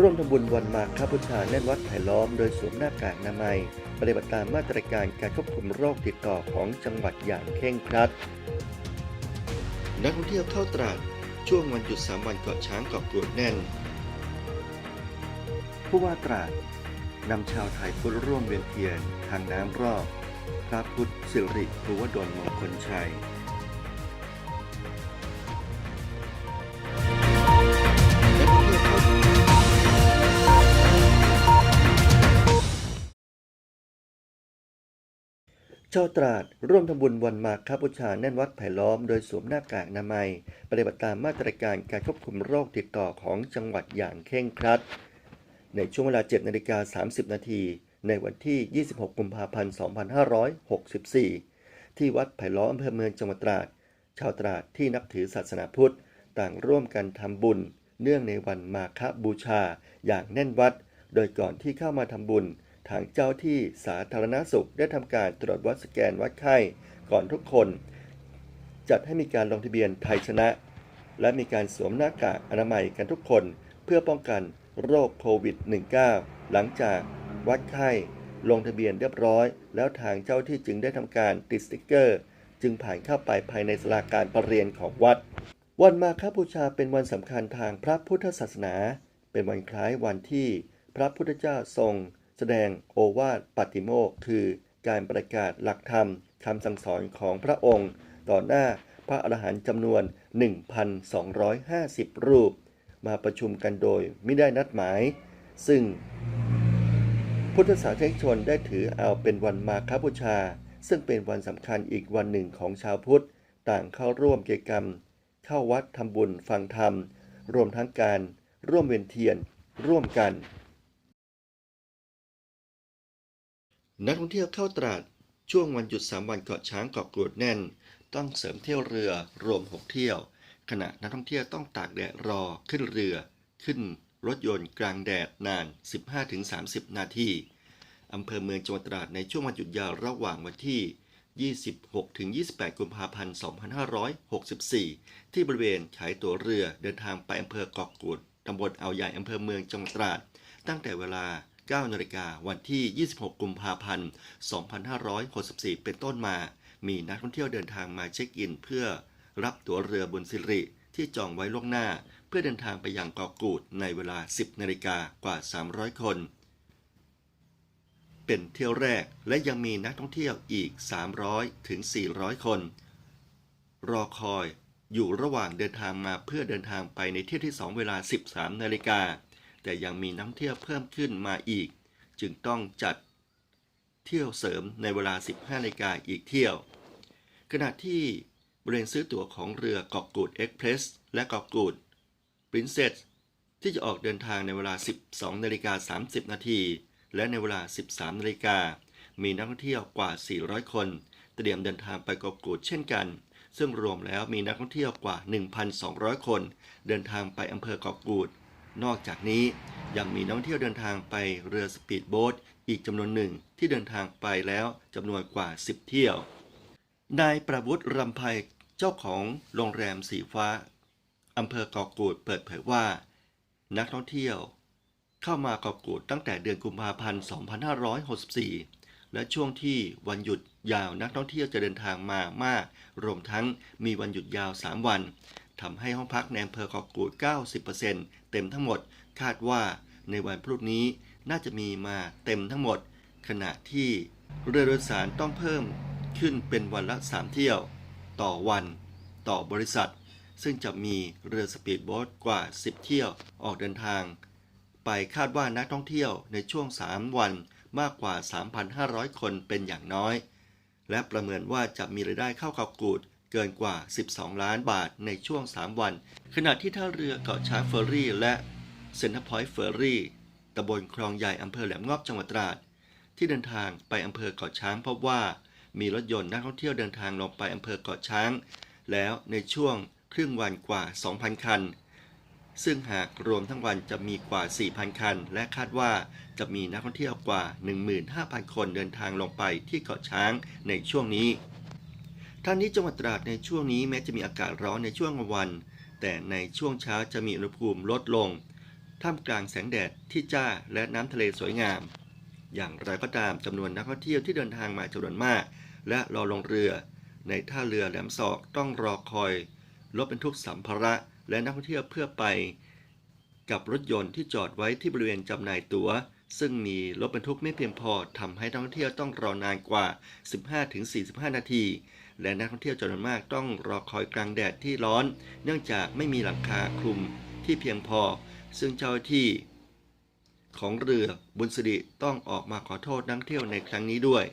ร่วมทำบุญวันมาฆบูชาแน่นวัดไผ่ล้อมโดยสวมหน้ากากอนามัย ปฏิบัติตามมาตรการการควบคุมโรคติดต่อของจังหวัดอย่างเคร่งครัด นักท่องเที่ยวเข้าตราดช่วงวันหยุดสามวันเกาะช้างเกาะกรวดแน่น ผู้ว่าตราดนำชาวไทยพุทธร่วมเวียนเทียนทางน้ำรอบ พระพุทธสิริภูวดลมงคลชัย ชาวตราดร่วมทำบุญวันมาฆบูชาแน่นวัดไผ่ล้อมโดยสวมหน้ากากอนามัย ปฏิบัติตามมาตรการการควบคุมโรคติดต่อของจังหวัดอย่างเคร่งครัด ในช่วงเวลา 7นาฬิกา30 นาทีในวันที่ 26 กุมภาพันธ์ 2564 ที่วัดไผ่ล้อมอำเภอเมืองจังหวัดตราด ชาวตราดที่นับถือศาสนาพุทธ ต่างร่วมกันทำบุญ เนื่องในวันมาฆบูชาอย่างแน่นวัด โดยก่อนที่เข้ามาทำบุญ ทางเจ้าที่สาธารณสุขได้ทำการตรวจวัดสแกนวัดไข้ก่อนทุกคน จัดให้มีการลงทะเบียนไทยชนะ และมีการสวมหน้ากากอนามัยกันทุกคน เพื่อป้องกันโรคโควิด -19 หลังจากวัดไข้ลงทะเบียนเรียบร้อย แล้วทางเจ้าที่จึงได้ทำการติดสติกเกอร์ จึงผ่านเข้าไปภายในศาลาการประเรียนของวัด วันมาฆบูชาเป็นวันสำคัญทางพระพุทธศาสนา เป็นวันคล้ายวันที่พระพุทธเจ้าทรง แสดงโอวาทปาติโมกคือการประกาศหลักธรรมคำสั่งสอนของพระองค์ ต่อหน้าพระอรหันต์จำนวน 1,250 รูป มาประชุมกันโดยไม่ได้นัดหมาย ซึ่ง พุทธศาสนิกชนได้ถือเอาเป็นวันมาฆบูชา ซึ่งเป็นวันสำคัญอีกวันหนึ่งของชาวพุทธ ต่างเข้าร่วมกิจกรรม เข้าวัดทำบุญฟังธรรม รวมทั้งการร่วมเวียนเทียนร่วมกัน นักท่องเที่ยวเข้าตราดช่วงวันหยุด 3 วันเกาะช้างเกาะกรวดแน่น ต้องเสริมเที่ยวเรือรวม 6 เที่ยว ขณะนักท่องเที่ยวต้องตากแดดรอขึ้นเรือ ขึ้นรถยนต์กลางแดดนาน 15-30 นาทีอำเภอเมืองจังหวัดตราดในช่วงวันหยุดยาวระหว่างวันที่ 26-28 กุมภาพันธ์ 2564 ที่บริเวณขายตั๋วเรือเดินทางไปอำเภอเกาะกูดตำบลอ่าใหญ่อำเภอเมืองจังหวัดตราด ตั้งแต่เวลา 9นาฬิกาวันที่ 26 กุมภาพันธ์ 2564 เป็นต้นมา มีนักท่องเที่ยวเดินทางมาเช็คอิน เพื่อรับตั๋วเรือบุญสิริที่จองไว้ล่วงหน้า เพื่อเดินทางไปยังเกาะกูดในเวลา 10 นาฬิกากว่า 300 คน เป็นเที่ยวแรกและยังมีนักท่องเที่ยวอีก 300 ถึง 400 คน รอคอยอยู่ระหว่างเดินทางมาเพื่อเดินทางไปในเที่ยวที่ 2 เวลา 13 นาฬิกา แต่ยังมีนักเที่ยวเพิ่มขึ้นมาอีก จึงต้องจัดเที่ยวเสริมในเวลา 15นาฬิกาอีกเที่ยว ขณะที่บริเวณซื้อตั๋วของเรือเกาะกูดเอ็กเพรสและเกาะกูดปรินเซสที่จะออกเดินทางในเวลา 12นาฬิกา30 นาที และในเวลา 13นาฬิกา มีนักท่องเที่ยวกว่า 400 คน เตรียมเดินทางไปเกาะกูดเช่นกัน ซึ่งรวมแล้วมีนักท่องเที่ยวกว่า 1,200 คน เดินทางไปอำเภอเกาะกูด นอกจากนี้ยังมีนักท่องเที่ยวเดินทางไปเรือสปีดโบ๊ทอีกจำนวนหนึ่งที่เดินทางไปแล้วจำนวนกว่า 10 เที่ยว นายประวุฒิรำไพเจ้าของโรงแรมสีฟ้าอำเภอเกาะกูดเปิดเผยว่า นักท่องเที่ยว เข้ามาเกาะกูดตั้งแต่เดือนกุมภาพันธ์ 2564 และช่วงที่วันหยุดยาวนักท่องเที่ยวจะเดินทางมามาก รวมทั้งมีวันหยุดยาว 3 วัน ทำให้ห้องพักในอำเภอเกาะกูด 90%เต็มทั้งหมด คาดว่าในวันพรุ่งนี้น่าจะมีมาเต็มทั้งหมด ขณะที่เรือโดยสารต้องเพิ่มขึ้นเป็นวันละ 3 เที่ยว ต่อวัน ต่อบริษัท ซึ่งจะมีเรือสปีดโบ๊ทกว่า 10 เที่ยวออกเดินทาง ไปคาดว่านักท่องเที่ยวในช่วง 3 วันมากกว่า 3,500 คนเป็นอย่างน้อย และประเมินว่าจะมีรายได้เข้าเกากูด เกินกว่า 12 ล้านบาทในช่วง 3 วัน ขณะที่ท่าเรือเกาะช้างเฟอร์รี่ และเซ็นทรัลพอยต์เฟอร์รี่ตำบลคลองใหญ่อำเภอแหลมงอบจังหวัดตราด ที่เดินทางไปอำเภอเกาะช้างพบว่ามีรถยนต์นักท่องเที่ยวเดินทางลงไปอำเภอเกาะช้าง แล้วในช่วงครึ่งวันกว่า 2,000 คัน ซึ่งหากรวมทั้งวันจะมีกว่า 4,000 คัน และคาดว่าจะมีนักท่องเที่ยวกว่า 15,000 คนเดินทางลงไปที่เกาะช้างในช่วงนี้ ทั้งนี้จังหวัดตราดในช่วงนี้แม้จะมีอากาศร้อนในช่วงกลางวัน แต่ในช่วงเช้าจะมีอุณหภูมิลดลง ท่ามกลางแสงแดดที่จ้าและน้ำทะเลสวยงาม อย่างไรก็ตามจำนวนนักท่องเที่ยวที่เดินทางมาจำนวนมาก และรอลงเรือ ในท่าเรือแหลมศอกต้องรอคอยรถบรรทุกสัมภาระ และนักท่องเที่ยวเพื่อไป กับรถยนต์ที่จอดไว้ที่บริเวณจำหน่ายตั๋วซึ่งมีรถบรรทุกไม่เพียงพอทำให้นักท่องเที่ยวต้องรอนานกว่า 15-45 นาที และนักท่องเที่ยวจำนวนมากต้องรอคอยกลางแดดที่ร้อน เนื่องจากไม่มีหลังคาคลุมที่เพียงพอ ซึ่งเจ้าที่ของเรือบุญสิริต้องออกมาขอโทษนักท่องเที่ยวในครั้งนี้ด้วย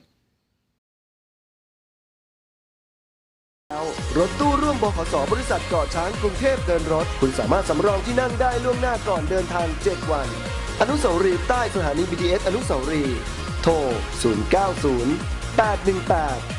รถตู้ร่วมบขสบริษัทเกาะช้างกรุงเทพเดินรถ คุณสามารถสำรองที่นั่งได้ล่วงหน้าก่อนเดินทาง 7 วัน อนุสาวรีย์ใต้สถานี BTS อนุสาวรีย์โทร 090 818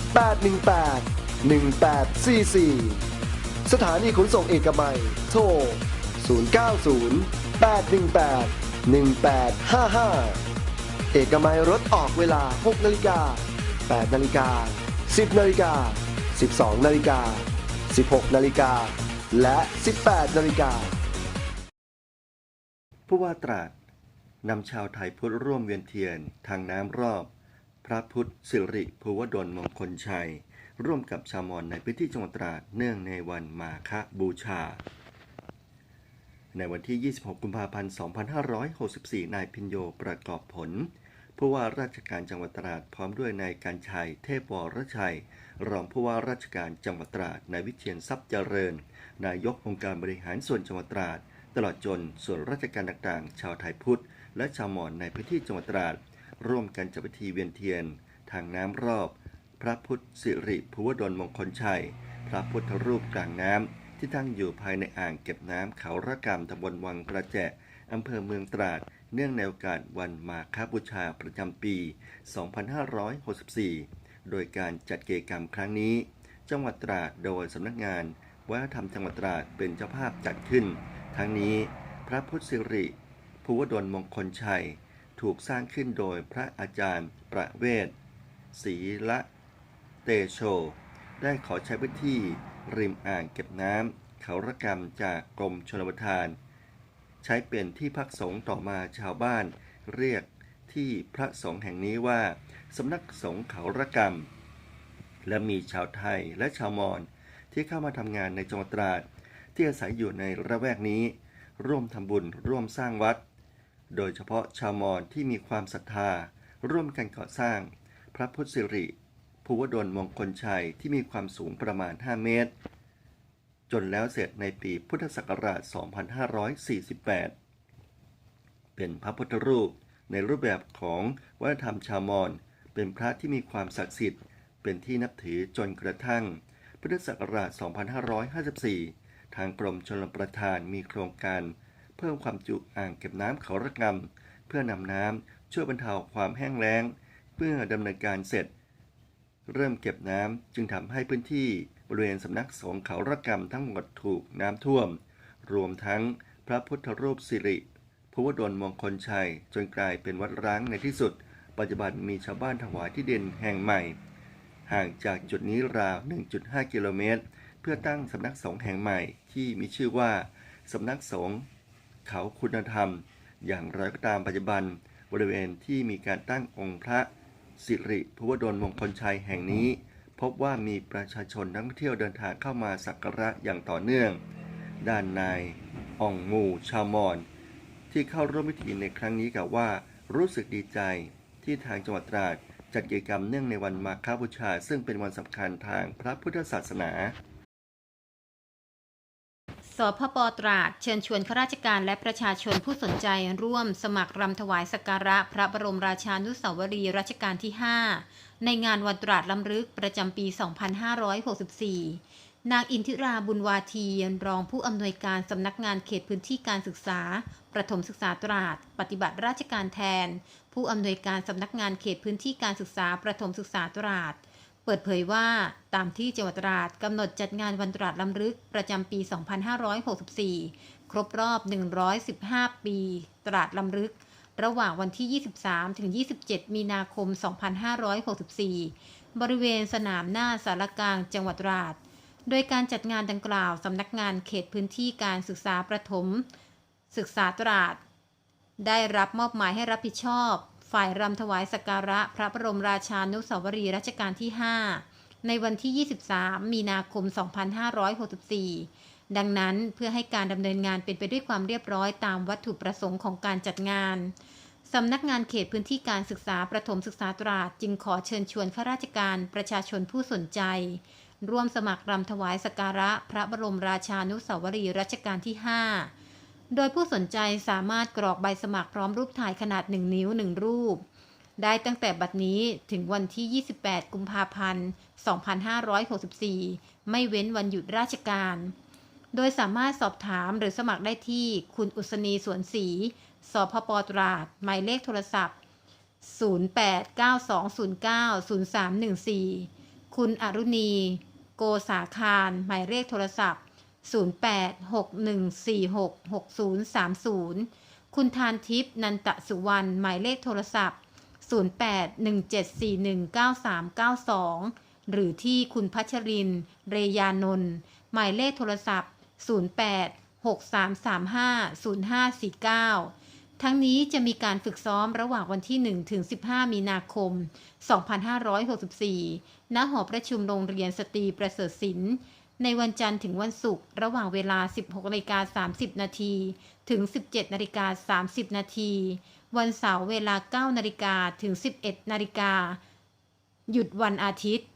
818 1844 สถานีขนส่งเอกมัย โทร 090 818 1855 เอกมัยรถออกเวลา 6 นาฬิกา 8 นาฬิกา 10 นาฬิกา 12 นาฬิกา 16 นาฬิกา และ 18 นาฬิกา ผู้ว่าตราดนำชาวไทยพุทธร่วมเวียนเทียนทางน้ำรอบ ระพุทธสิริภูวดลมงคลชัย ร่วมกับชาวมอญในพื้นที่จังหวัดตราดเนื่องในวันมาฆบูชา ในวันที่ 26 กุมภาพันธ์ 2564 นายพินโยประกอบผลผู้ว่าราชการจังหวัดตราดพร้อมด้วยนายการชัย เทพวรชัย รองผู้ว่าราชการจังหวัดตราดนายวิเชียนทรัพย์เจริญ นายกองค์การบริหารส่วนจังหวัดตราด ตลอดจนส่วนราชการต่างๆ ชาวไทยพุทธ และชาวมอญในพื้นที่จังหวัดตราด ร่วมกันจัดพิธีเวียนเทียน ทางน้ำรอบ พระพุทธสิริภูวดลมงคลชัย พระพุทธรูปกลางน้ำที่ตั้งอยู่ภายในอ่างเก็บน้ำเขาระกำตำบลวังกระแจอำเภอเมืองตราด เนื่องในโอกาสวันมาฆบูชาประจำปี 2564 โดยการจัดกิจกรรมครั้งนี้ จังหวัดตราดโดยสำนักงานวัฒนธรรมจังหวัดตราดเป็นเจ้าภาพจัดขึ้น ทั้งนี้ พระพุทธสิริภูวดลมงคลชัย ถูกสร้างขึ้นโดยพระอาจารย์ประเวศศรีละเตโช ได้ขอใช้พื้นที่ริมอ่างเก็บน้ำเขาระกำจากกรมชลประทาน ใช้เป็นที่พักสงฆ์ต่อมาชาวบ้านเรียกที่พระสงฆ์แห่งนี้ว่าสำนักสงฆ์เขาระกำและมีชาวไทยและชาวมอญที่เข้ามาทำงานในจังหวัดตราด ที่อาศัยอยู่ในระแวกนี้ ร่วมทำบุญร่วมสร้างวัด โดยเฉพาะชาวมอญที่มีความศรัทธา ร่วมกันก่อสร้าง พระพุทธสิริภูวดลมงคลชัยที่มีความสูงประมาณ 5 เมตร จนแล้วเสร็จในปีพุทธศักราช 2548 เป็นพระพุทธรูปในรูปแบบของวัฒนธรรมชาวมอญเป็นพระที่มีความศักดิ์สิทธิ์ เป็นที่นับถือจนกระทั่ง พุทธศักราช 2554 ทางกรมชลประทานมีโครงการ เพิ่มความจุอ่างเก็บน้ำเขาระกำเพื่อนำน้ำช่วยบรรเทาความแห้งแล้งเพื่อดำเนินการเสร็จ เริ่มเก็บน้ำจึงทำให้พื้นที่บริเวณสำนักสงฆ์เขาระกำทั้งหมดถูกน้ำท่วม รวมทั้งพระพุทธรูปสิริภูวดลมงคลชัย จนกลายเป็นวัดร้างในที่สุด ปัจจุบันมีชาวบ้านถวายที่ดินแห่งใหม่ ห่างจากจุดนี้ราว 1.5 กิโลเมตร เพื่อตั้งสำนักสงฆ์แห่งใหม่ที่มีชื่อว่าสำนักสงฆ์ เขาคุณธรรม อย่างไรก็ตามปัจจุบัน บริเวณที่มีการตั้งองค์พระสิริภูวดลมงคลชัยแห่งนี้ พบว่ามีประชาชนนักท่องเที่ยวเดินทางเข้ามาสักการะอย่างต่อเนื่อง ด้านนายอ่องมูชาวมอญที่เข้าร่วมพิธีในครั้งนี้กล่าวว่ารู้สึกดีใจที่ทางจังหวัดตราดจัดกิจกรรมเนื่องในวันมาฆบูชา ซึ่งเป็นวันสำคัญทางพระพุทธศาสนา พปตราด เชิญชวนข้าราชการและประชาชนผู้สนใจร่วมสมัครรำถวายสักการะพระบรมราชานุสาวรีย์รัชกาลที่ 5 ในงานวันตราดลำลึกประจำปี 2564 นางอินทิราบุญวาทีรองผู้อำนวยการสำนักงานเขตพื้นที่การศึกษา ประถมศึกษาตราด ปฏิบัติราชการแทน ผู้อำนวยการสำนักงานเขตพื้นที่การศึกษาประถมศึกษาตราด ปิดเผยว่าตามที่จังหวัดตราดกำหนดจัดงานวันตราดลำลึกประจำปี 2564 ครบรอบ 115 ปี ตราดลำลึก ระหว่างวันที่ 23 ถึง 27 มีนาคม 2564 บริเวณสนามหน้าสารกลางจังหวัดตราด โดยการจัดงานดังกล่าวสำนักงานเขตพื้นที่การศึกษาประถม ศึกษาตราด ได้รับมอบหมายให้รับผิดชอบ ฝ่ายรำถวายสักการะพระบรมราชานุสาวรีรัชกาลที่ 5 ในวันที่ 23 มีนาคม 2564 ดังนั้นเพื่อให้การดำเนินงานเป็นไปด้วยความเรียบร้อยตามวัตถุประสงค์ของการจัดงานสำนักงานเขตพื้นที่การศึกษาประถมศึกษาตราดจึงขอเชิญชวนข้าราชการประชาชนผู้สนใจ ร่วมสมัครรำถวายสักการะพระบรมราชานุสาวรีรัชกาลที่ 5 โดยผู้สนใจสามารถกรอกใบสมัครพร้อมรูปถ่ายขนาด 1 นิ้ว 1 รูป ได้ตั้งแต่บัดนี้ถึงวันที่ 28 กุมภาพันธ์ 2564 ไม่เว้นวันหยุดราชการ โดยสามารถสอบถามหรือสมัครได้ที่คุณอุศนีสวนศรีสพปตราด หมายเลขโทรศัพท์ 0892090314 คุณอรุณี โกสาคาร หมายเลขโทรศัพท์ 0861466030 คุณทานทิพย์นันตะสุวรรณ หมายเลขโทรศัพท์ 0817419392 หรือที่คุณพัชริน เรยานนท์หมายเลขโทรศัพท์ 0863350549 ทั้งนี้จะมีการฝึกซ้อมระหว่างวันที่ 1 ถึง 15 มีนาคม 2564 ณ หอประชุมโรงเรียนสตรีประเสริฐศิลป์ ในวันจันทร์ถึงวันศุกร์ระหว่างเวลา 16นาฬิกา30 นาทีถึง 17นาฬิกา30 นาทีวันเสาร์เวลา 9นาฬิกาถึง 11นาฬิกาหยุดวันอาทิตย์